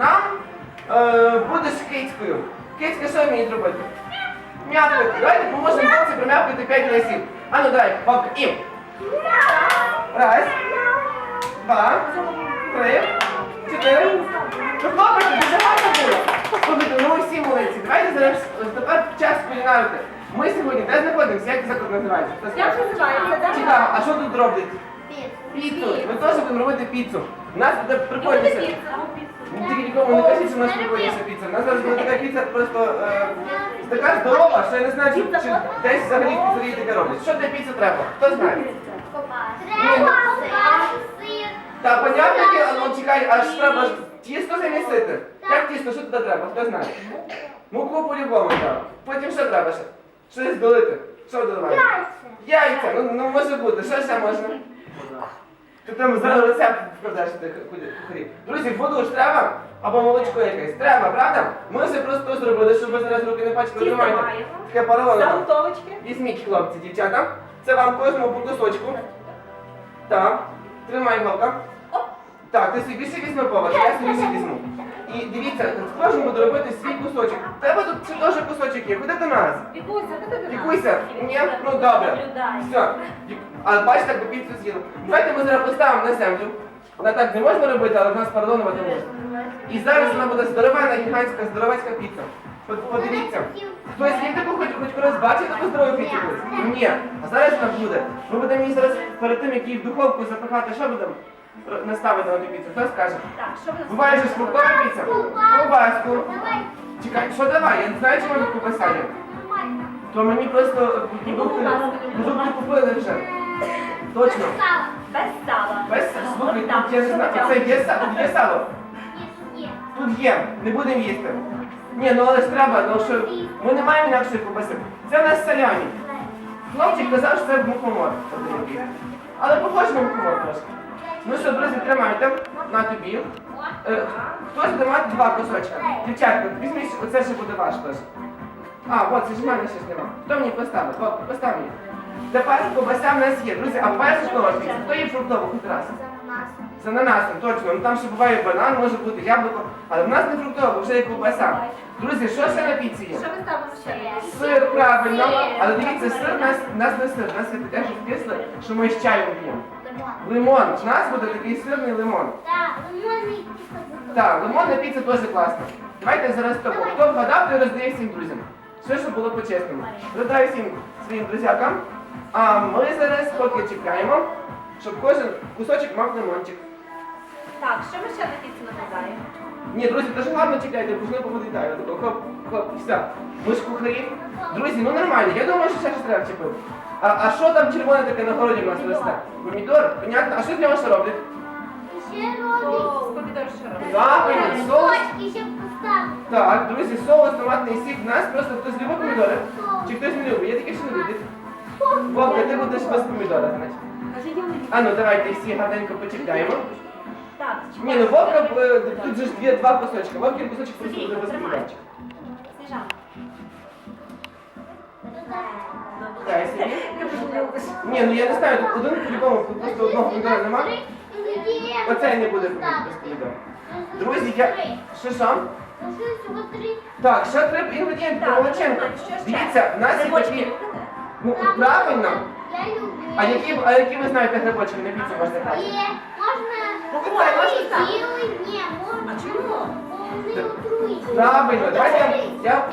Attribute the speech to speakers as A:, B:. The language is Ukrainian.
A: нам е, будеш кицькою. Кицька що вміє робити? М'явкати. Давайте поможемо хлопці прим'явкати 5 разів. А ну дай, бабка, ім. Раз, два, три, чотири. Ну, хлопці, дуже гарно було. Слухайте, ну ви всі молодці. Давайте зараз е, тепер час кулінарити. Ми сьогодні де знаходимося? Як заклад називається? Хто
B: Як
A: скаже?
B: називається?
A: Цікаво, а що тут роблять? Піцу. Ми теж будемо робити піцу. У нас буде прикольніше. Ну, Тільки нікому не кажіть, що у нас прикольніша піца. У нас зараз буде така піца просто е, така здорова, що я не знаю, чи, чи десь взагалі в піцерії таке роблять. Що для піци треба? Хто знає? Треба Та понятно, але ну, чекай, аж треба ж тісто замісити. Як тісто, що туди треба? Хто знає? Муку по-любому треба. Потім що треба ще? Щось долити. Що доливаємо? Яйця, ну, ну може бути. Що ще можна? Ти там зараз рецепт вкладеш кухарів. Друзі, воду ж треба? Або молочко якесь. Треба, правда? Ми все просто зробили, щоб ви зараз руки не пачкали.
B: Тісто
A: Тримайте.
B: маємо.
A: Таке паролоне.
B: Заготовочки.
A: Візьміть, хлопці, дівчата. Це вам кожному по кусочку. Так. Тримай голка. Так, ти собі більше візьми повар, я собі більше візьму. І дивіться, кожен буде робити свій кусочок. В Тебе тут ще теж кусочок є. Куди до нас?
B: Вікуся, ти до нас.
A: Пікуйся. Ні? Ну добре. Все. А бачите, як піцу з'їли. Давайте ми зараз поставимо на землю. Вона так не можна робити, але в нас пардонувати можна. І зараз вона буде здоровена, гігантська, здоровецька піца. Подивіться. Хтось їв таку хоч, хоч колись бачив таку здорову піцу? Ні. А зараз вона буде. Ми будемо її зараз перед тим, як її в духовку запихати, що будемо Наставити на ту піцу? Хто скаже?
B: Так, що ви
A: Буває ж фруктова піца. Ковбаску. Чекай, що давай? Я не знаю, чому тут ковбаса є. То мені просто продукти, продукти купили вже. Точно.
B: Без сала.
A: Без слухай,
B: Отак,
A: тут я не
B: що
A: знаю. Це є сало? Тут є сало? Тут є. Не будемо їсти. Ні, ну але ж треба, тому що ми не маємо інакшої ковбаси. Це в нас соляні. Хлопчик казав, що це мухомор. один. Але похоже на кого трошки. Ну що, друзі, тримайте на тобі. Е, Хтось тримає два кусочка. Дівчатка, візьміть, оце ще буде ваш теж. А, от, це ж в мене щось нема. Хто мені поставив? О, постав. Тепер ковбаса в нас є. Друзі, а фруктова піца? Хто є фруктову хоч раз? З ананасом, точно. Ну там ще буває банан, може бути яблуко. Але в нас не фруктова, бо вже є ковбаса. Друзі, що ще на піці є?
B: Що ви ставимо ще?
A: Сир, правильно. Але дивіться, сир у нас, у нас не сир, у нас є таке що кисле, що ми з чаєм п'ємо. Лимон. У нас буде такий сирний лимон. Так, лимонна піца теж класна. Давайте зараз того. Хто вгадав, той роздає всім друзям. Все, щоб було по-чесному. Роздаю всім своїм друзякам. А ми зараз поки чекаємо, щоб кожен кусочок мав лимончик.
B: Так, що ми ще на піцу накладаємо?
A: Ні, друзі, дуже гарно чекайте, бо ж не поводитаю. Хоп, хоп, все. Ми ж кухарі. Друзі, ну нормально, я думаю, що ще щось треба вчепити. А, а що там червоне таке на городі в нас росте? Помідор? Понятно. А що з нього ще роблять?
B: О, з помідор?
A: Правильно, соус. Так, друзі, соус, томатний сік. Нас просто хтось любить помідори. Чи хтось не любить? Я тільки що не любить. Вовка, ти будеш без помідора, значить. А ну давайте всі гарненько почекаємо.
B: Так,
A: Ні, ну Вовка, е, тут же ж дві, два кусочки. Вовкин кусочок просто буде
B: Тримай. Сніжана.
A: Дай собі. Ні, ну я не знаю, тут один по-любому, тут просто одного помідора нема. Оцей не буде без помідора. Друзі, я... Що що? Так, ще треба інгредієнти
B: Так, що ще?
A: Дивіться, в нас є
B: Грибочки
A: такі...
B: любите?
A: Ну, правильно.
C: Я люблю.
A: А які, а які ви знаєте грибочки Не піцу можна брати?
C: Є, можна...
B: Ну, можна так?
C: Білий, ні, можна.
B: А чому?
C: Бо вони отрують.
A: Правильно, давайте я